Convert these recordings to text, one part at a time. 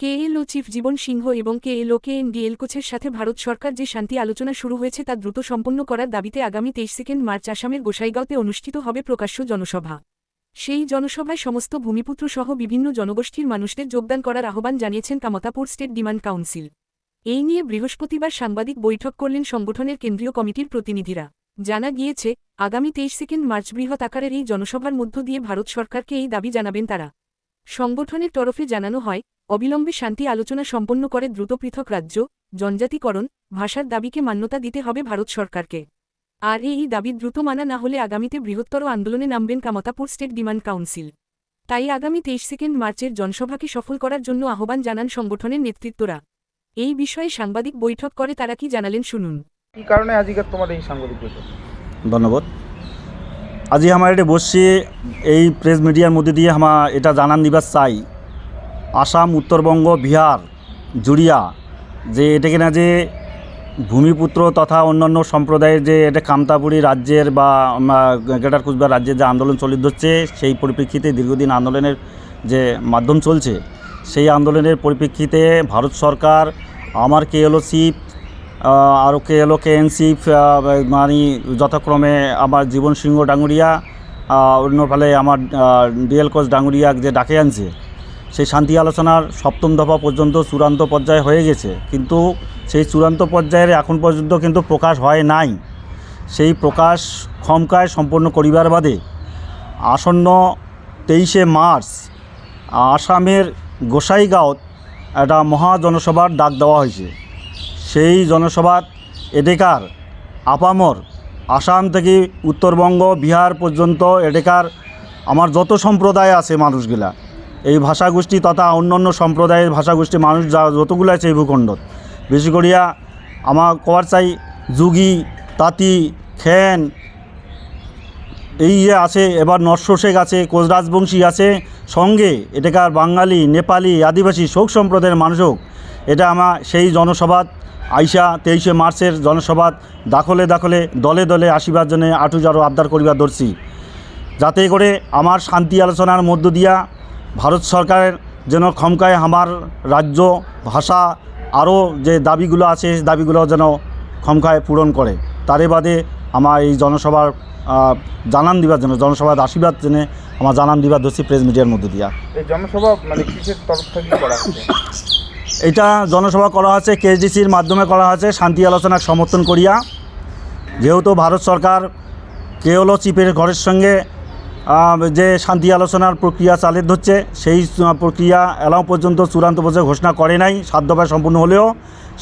KLO chief জীবন সিংহ এবং KLO কে N DL কোচের সাথে ভারত সরকার যে শান্তি আলোচনা শুরু হয়েছে তা দ্রুত সম্পন্ন করার দাবিতে আগামী তেইশ সেকেন্ড মার্চ আসামের গোসাইগাঁওতে অনুষ্ঠিত হবে প্রকাশ্য জনসভা। সেই জনসভায় সমস্ত ভূমিপুত্র সহ বিভিন্ন জনগোষ্ঠীর মানুষদের যোগদান করার আহ্বান জানিয়েছেন কামতাপুর স্টেট ডিমান্ড কাউন্সিল। এই নিয়ে বৃহস্পতিবার সাংবাদিক বৈঠক করলেন সংগঠনের কেন্দ্রীয় কমিটির প্রতিনিধিরা। জানা গিয়েছে, আগামী তেইশ সেকেন্ড মার্চ বৃহৎ আকারের এই জনসভার মধ্য দিয়ে ভারত সরকারকে এই দাবি জানাবেন তারা। সংগঠনের তরফে জানানো হয় অবিলম্বে শান্তি আলোচনা সম্পন্ন করে দ্রুত পৃথক রাজ্য জনজাতিকরণ ভাষার দাবিকে মান্যতা দিতে হবে ভারত সরকারকে। আর এই দাবি দ্রুত মানা না হলে আগামীতে বৃহত্তর আন্দোলনে নামবেন কামতাপুর স্টেট ডিমান্ড কাউন্সিল। তাই আগামী তেইশ সেকেন্ড মার্চের জনসভাকে সফল করার জন্য আহ্বান জানান সংগঠনের নেতৃত্বরা। এই বিষয়ে সাংবাদিক বৈঠক করে তারা কি জানালেন শুনুন। কি কারণে আজকের তোমার এই সাংবাদিক বৈঠক? ধন্যবাদ। আজি আমার এটা বসছি এই প্রেস মিডিয়ার মধ্যে দিয়ে আমার এটা জানান দিবার চাই। আসাম, উত্তরবঙ্গ, বিহার, জুড়িয়া, যে এটা কিনা যে ভূমিপুত্র তথা অন্যান্য সম্প্রদায়ের যে এটা কামতাপুরি রাজ্যের বা গ্রেটার কুচবিহার রাজ্যের যে আন্দোলন চলিত হচ্ছে, সেই পরিপ্রেক্ষিতে দীর্ঘদিন আন্দোলনের যে মাধ্যম চলছে, সেই আন্দোলনের পরিপ্রেক্ষিতে ভারত সরকার, আমার কেএলও চিফ আরও কে এলো কে এন চিফ মানে যথাক্রমে আমার জীবন সিংহ ডাঙ্গুরিয়া অন্য অন্যফালে আমার ডিএল কোচ ডাঙ্গুরিয়া যে ডাকে আনছে সেই শান্তি আলোচনার সপ্তম দফা পর্যন্ত চূড়ান্ত পর্যায়ে হয়ে গেছে। কিন্তু সেই চূড়ান্ত পর্যায়ের এখন পর্যন্ত কিন্তু প্রকাশ হয় নাই। সেই প্রকাশ ক্ষমকায় সম্পন্ন করিবার বাদে আসন্ন তেইশে মার্চ আসামের গোসাইগাঁওত একটা মহা জনসভার ডাক দেওয়া হয়েছে। সেই জনসভাত এডেকার আপামর আসাম থেকে উত্তরবঙ্গ, বিহার পর্যন্ত এডেকার আমার যত সম্প্রদায় আছে মানুষগুলা এই ভাষাগোষ্ঠী তথা অন্যান্য সম্প্রদায়ের ভাষাগোষ্ঠী মানুষ যা যতগুলো আছে এই ভূখণ্ডত বেশি করিয়া আমার কবার চাই যুগি, তাঁতি, খেন, এই ইয়ে আছে, এবার নরসো শেখ আছে কোচ রাজবংশী আছে, সঙ্গে এটাকার বাঙালি, নেপালি, আদিবাসী, শোক সম্প্রদায়ের মানুষও এটা আমার সেই জনসভাত, আইসা তেইশে মার্চের জনসভাত, দাখলে দাখলে, দলে দলে আসিবার জন্য আটু জারো আবদার করিবার ধরছি যাতে করে আমার শান্তি আলোচনার মধ্য দিয়া ভারত সরকারের যেন ক্ষমকায় আমার রাজ্য ভাষা আরও যে দাবিগুলো আছে সেই দাবিগুলো যেন ক্ষমকায় পূরণ করে। তারে বাদে আমার এই জনসভার জানান দিবার জন্য জনসভার আশীর্বাদ জন্য আমার জানান দিবার ধরছি প্রেস মিডিয়ার মধ্যে দিয়া। এই জনসভা মানে কিসের তরফ থেকে করা হচ্ছে? এটা জনসভা করা হচ্ছে কেএসডিসির মাধ্যমে করা হচ্ছে শান্তি আলোচনার সমর্থন করিয়া। যেহেতু ভারত সরকার কেওলো চিপের ঘরের সঙ্গে যে শান্তি আলোচনার প্রক্রিয়া চালিত ধরছে, সেই প্রক্রিয়া এলাও পর্যন্ত চূড়ান্ত পর্যায়ে ঘোষণা করে নাই সাত সম্পূর্ণ হলেও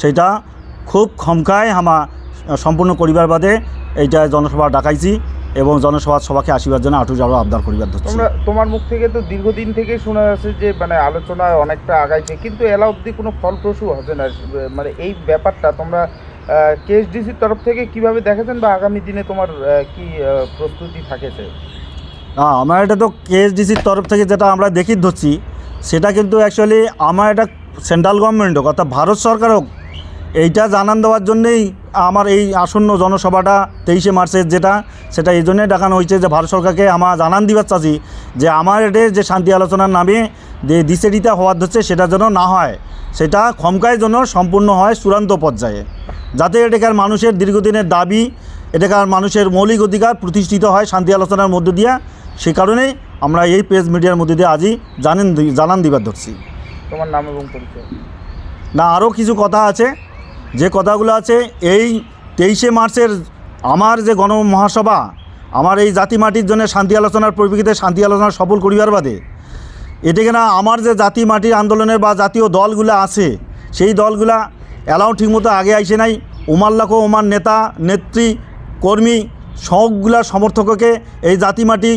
সেটা খুব ক্ষমকায় আমা সম্পূর্ণ করিবার বাদে এইটা জনসভা ডাকাইছি এবং জনসভা সভাকে আসিবার জন্য আটু যাওয়া আবদার করিবার ধরছি। তোমরা, তোমার মুখ থেকে তো দীর্ঘদিন থেকে শোনা যাচ্ছে যে মানে আলোচনা অনেকটা আগাইছে, কিন্তু এলা অবধি কোনো ফলপ্রসূ হবে না মানে এই ব্যাপারটা তোমরা কেএসডিসির তরফ থেকে কীভাবে দেখেছেন বা আগামী দিনে তোমার কি প্রস্তুতি থাকেছে? আমার এটা তো কেএসডিসির তরফ থেকে যেটা আমরা দেখি ধরছি, সেটা কিন্তু অ্যাকচুয়ালি আমার এটা সেন্ট্রাল গভর্নমেন্ট হোক অর্থাৎ ভারত সরকার হোক, এইটা জানান দেওয়ার জন্যেই আমার এই আসন্ন জনসভাটা তেইশে মার্চের যেটা, সেটা এই জন্যই দেখানো হয়েছে যে ভারত সরকারকে আমার জানান দিবার চাচ্ছি যে আমার এটা যে শান্তি আলোচনার নামে যে দিশেরিতা হওয়ার ধরছে, সেটা যেন না হয়, সেটা ক্ষমকায় যেন সম্পূর্ণ হয় চূড়ান্ত পর্যায়ে। যাতে এটাকার মানুষের দীর্ঘদিনের দাবি এটাকার মানুষের মৌলিক অধিকার প্রতিষ্ঠিত হয় শান্তি আলোচনার মধ্য দিয়া। সে কারণেই আমরা এই প্রেস মিডিয়ার মধ্যে দিয়ে আজই জানেন জানান দিবার ধরছি। তোমার নাম এবং পরিচয়? না আরও কিছু কথা আছে। যে কথাগুলো আছে এই তেইশে মার্চের আমার যে গণ মহাসভা আমার এই জাতি মাটির জন্য শান্তি আলোচনার পরিপ্রেক্ষিতে শান্তি আলোচনা সফল করিবার বাদে এটাকে না আমার যে জাতি মাটির আন্দোলনের বা জাতীয় দলগুলো আছে সেই দলগুলা এলাও ঠিকমতো আগে আইসে নাই। উমার লাখো ওমার নেতা নেত্রী কর্মী সবগুলা সমর্থককে এই জাতি মাটি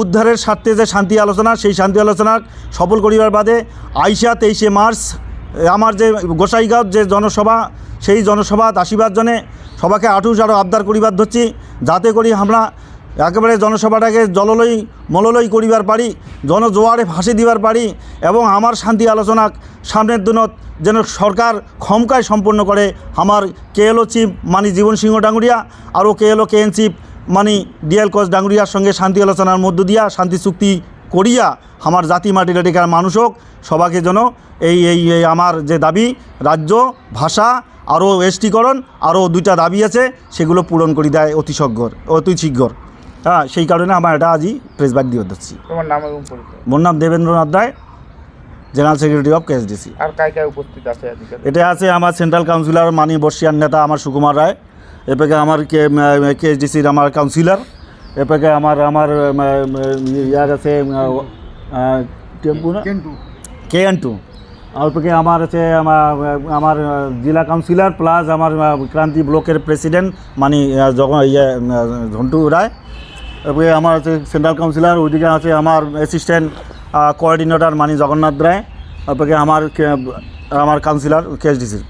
উদ্ধারের স্বার্থে যে শান্তি আলোচনা, সেই শান্তি আলোচনা সফল করিবার বাদে আইসা তেইশে মার্চ আমার যে গোসাইগাঁও যে জনসভা, সেই জনসভা আসিবার জন্যে সবাকে আটুস আরও আবদার করিবার ধরছি। যাতে করি আমরা একেবারে জনসভাটাকে জললই মললই করিবার পারি, জনজোয়ারে ফাঁসি দিবার পারি এবং আমার শান্তি আলোচনা সামনের দিনত যেন সরকার ক্ষমকায় সম্পন্ন করে। আমার কেএলও চিফ মানি জীবন সিংহ ডাঙ্গুরিয়া আরও কেএলও কে এন চিফ মানি ডিএল কোচ ডাঙ্গুরিয়ার সঙ্গে শান্তি আলোচনার মধ্য দিয়া শান্তি চুক্তি করিয়া আমার জাতি মাটির এদিকার মানুষ হোক সবাকে যেন এই এই এই আমার যে দাবি, রাজ্য, ভাষা, আরও এসটিকরণ আরও দুইটা দাবি আছে, সেগুলো পূরণ করে দেয় অতি শীঘ্র অতি শীঘ্র। হ্যাঁ সেই কারণে আমার এটা আজই প্রেস ব্যাক দিয়ে দিচ্ছি তোমার নাম এবং পরিচয়? মোর নাম Debendranath Roy general secretary of KSDC আর কায় কায় উপস্থিত আছে এটা আছে আমার সেন্ট্রাল কাউন্সিলর মানি বর্ষিয়ান নেতা আমার সুকুমার রায় এপাকে আমার কে কে কেএসডিসির আমার কাউন্সিলর এপাকে আমার আমার ইয়ার আছে টেম্পু না কে এন টু আর ওপাকে আমার আছে আমার আমার জেলা কাউন্সিলর প্লাস আমার ক্রান্তি ব্লকের প্রেসিডেন্ট মানে যখন ইয়ে ঝন্টু রায়। আমার আছে সেন্ট্রাল কাউন্সিলর ওইদিকে আছে আমার অ্যাসিস্ট্যান্ট কোঅর্ডিনেটর মানে জগন্নাথ রায় তারপরে আমার কে- আমার কাউন্সিলর কেএসডিসির